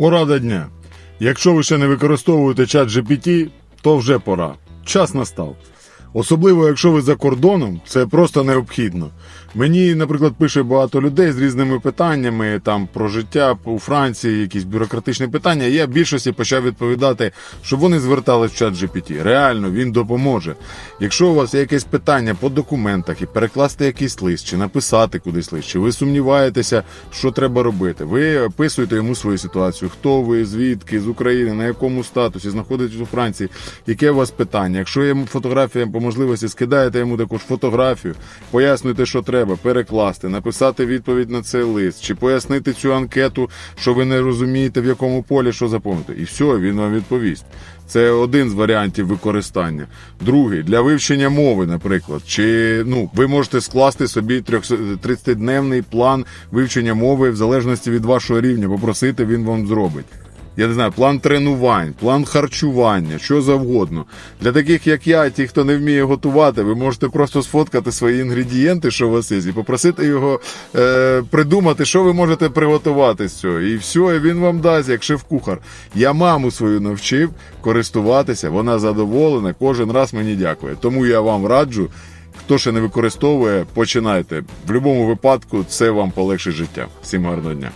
Порада дня. Якщо ви ще не використовуєте чат GPT, то вже пора. Час настав. Особливо, якщо ви за кордоном, це просто необхідно. Мені, наприклад, пише багато людей з різними питаннями там про життя у Франції, якісь бюрократичні питання. і Я більшості почав відповідати, щоб вони звертались в чат GPT. Реально, він допоможе. Якщо у вас є якесь питання по документах і перекласти якийсь лист, чи написати кудись лист, чи ви сумніваєтеся, що треба робити, ви описуєте йому свою ситуацію, хто ви, звідки, з України, на якому статусі, знаходитесь у Франції, яке у вас питання. Якщо є фотографія можливості, скидаєте йому також фотографію, пояснюєте, що треба, перекласти, написати відповідь на цей лист, чи пояснити цю анкету, що ви не розумієте, в якому полі що заповнити. І все, він вам відповість. Це один з варіантів використання. Другий для вивчення мови, наприклад. Чи ну ви можете скласти собі 30-денний план вивчення мови в залежності від вашого рівня, попросити, він вам зробить. Я не знаю, план тренувань, план харчування, що завгодно. Для таких, як я, ті, хто не вміє готувати, ви можете просто сфоткати свої інгредієнти, що у вас є, і попросити його е, придумати, що ви можете приготувати з цього. І все, і він вам дасть, як шеф-кухар. Я маму свою навчив користуватися, вона задоволена, кожен раз мені дякує. Тому я вам раджу. Хто ще не використовує, починайте. В будь-якому випадку це вам полегшить життя. Всім гарного дня.